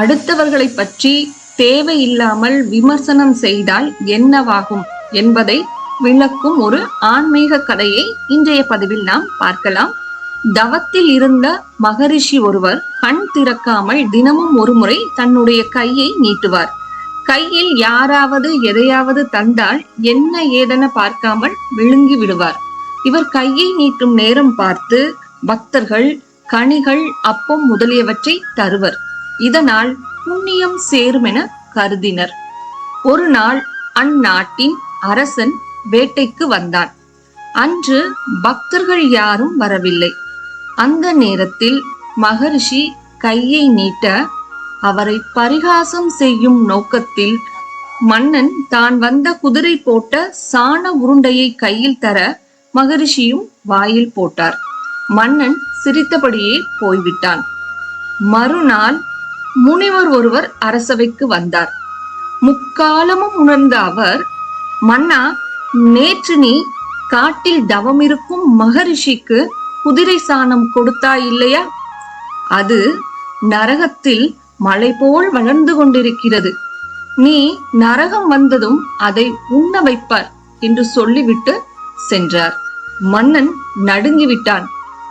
அடுத்தவர்களை பற்றி தேவையில்லாமல் விமர்சனம் செய்தால் என்னவாகும் என்பதை விளக்கும் ஒரு ஆன்மீக கதையை இன்றைய பதிவில் நாம் பார்க்கலாம். தவத்தில் இருந்த மகரிஷி ஒருவர் கண் திறக்காமல் தினமும் ஒருமுறை தன்னுடைய கையை நீட்டுவார். கையில் யாராவது எதையாவது தந்தால் என்ன ஏதென பார்க்காமல் விழுங்கி விடுவார். இவர் கையை நீட்டும் நேரம் பார்த்து பக்தர்கள் கனிகள் அப்பம் முதலியவற்றை தருவர். இதனால் புண்ணியம் சேருமென கருதினர். ஒரு நாள் அந்நாட்டின் அரசன் வேட்டைக்கு வந்தான். அன்று பக்தர்கள் யாரும் வரவில்லை. அந்த நேரத்தில் மகரிஷி கையை நீட்ட அவரை பரிகாசம் செய்யும் நோக்கத்தில் மன்னன் தான் வந்த குதிரை போட்ட சாண உருண்டையை கையில் தர மகரிஷியும் வாயில் போட்டார். மன்னன் சிரித்தபடியே போய்விட்டான். மறுநாள் முனிவர் ஒருவர் அரசவைக்கு வந்தார். முக்காலமும் உணர்ந்த அவர் மன்னா நேற்று நீ காட்டில் தவம் இருக்கும் மகரிஷிக்கு குதிரை சாணம் கொடுத்தாய் இல்லையா? அது நரகத்தில் மலை போல் வளர்ந்து கொண்டிருக்கிறது. நீ நரகம் வந்ததும் அதை உண்ண வைப்பார் என்று சொல்லிவிட்டு சென்றார். மன்னன் நடுங்கிவிட்டான்.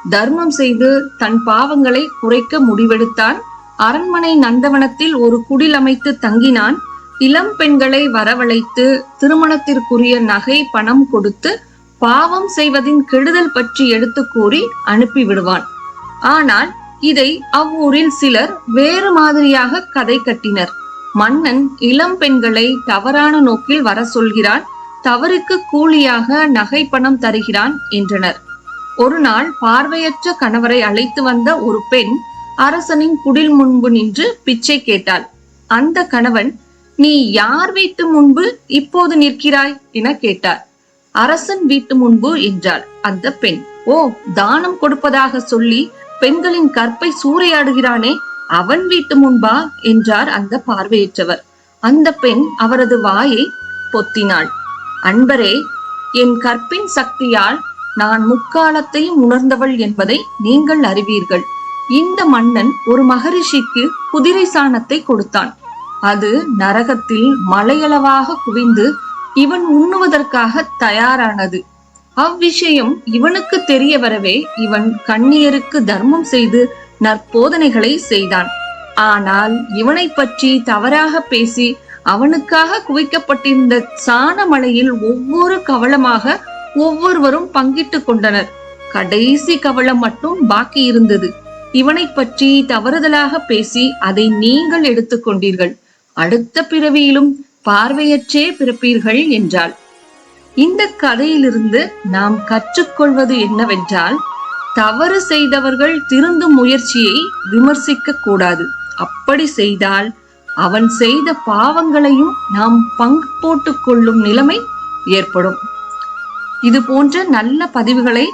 தர்மம் செய்து தன் பாவங்களை குறைக்க முடிவெடுத்தான். அரண்மனை நந்தவனத்தில் ஒரு குடில் அமைத்து தங்கினான். இளம் பெண்களை வரவழைத்து திருமணத்திற்குரிய நகை பணம் கொடுத்து பாவம் செய்வதின் கெடுதல் பற்றி எடுத்து கூறி அனுப்பிவிடுவான் ஆனால் இதை அவ்வூரில் சிலர் வேறு மாதிரியாக கதை கட்டினர். மன்னன் இளம் பெண்களை தவறான நோக்கில் வர சொல்கிறான் தவறுக்கு கூலியாக நகை பணம் தருகிறான் என்றனர். ஒரு நாள் பார்வையற்ற கணவரை அழைத்து வந்த ஒரு பெண் அரசனின் குடில் முன்பு நின்று பிச்சை கேட்டாள். அந்த கணவன் நீ யார் வீட்டு முன்பு இப்போது நிற்கிறாய்? என கேட்டார். அரசன் வீட்டு முன்பு என்றாள். அந்த பெண் ஓ தானம் கொடுப்பதாக சொல்லி பெண்களின் கற்பை சூறையாடுகிறானே அவன் வீட்டு முன்பா? என்றார் அந்த பார்வையற்றவர். அந்த பெண் அவரது வாயை பொத்தினாள். அன்பரே என் கற்பின் சக்தியால் நான் முக்காலத்தையும் உணர்ந்தவள் என்பதை நீங்கள் அறிவீர்கள். இந்த மன்னன் ஒரு மகரிஷிக்கு குதிரை சாணத்தை கொடுத்தான். அது நரகத்தில் மலையளவாக குவிந்து இவன் உண்ணுவதற்காக தயாரானது. அவ்விஷயம் இவனுக்கு தெரிய வரவே இவன் கண்ணியருக்கு தர்மம் செய்து நற்போதனைகளை செய்தான். ஆனால் இவனை பற்றி தவறாக பேசி அவனுக்காக குவிக்கப்பட்டிருந்த சாண மலையில் ஒவ்வொரு கவளமாக ஒவ்வொருவரும் பங்கிட்டு கொண்டனர். கடைசி கவளம் மட்டும் பாக்கி இருந்தது இவனை பற்றி தவறுதலாக பேசி அதை நீங்கள் எடுத்துக்கொண்டீர்கள் அடுத்த பிறவியிலும் பார்வையற்றே பிறப்பீர்கள் என்றாள். இந்த கதையிலிருந்து நாம் கற்றுக்கொள்வது என்னவென்றால் தவறு செய்தவர்கள் திருந்தும் முயற்சியை விமர்சிக்க கூடாது. அப்படி செய்தால் அவன் செய்த பாவங்களையும் நாம் பங்கு போட்டுக் கொள்ளும் நிலைமை ஏற்படும். இது போன்ற நல்ல பதிவுகளை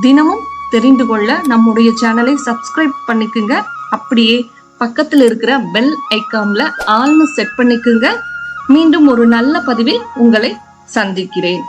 தினமும் தெரிந்து கொள்ள நம்முடைய சேனலை சப்ஸ்கிரைப் பண்ணிக்குங்க. அப்படியே பக்கத்தில் இருக்கிற பெல் ஐக்கான்ல ஆல்னு செட் பண்ணிக்குங்க. மீண்டும் ஒரு நல்ல பதிவில் உங்களை சந்திக்கிறேன்.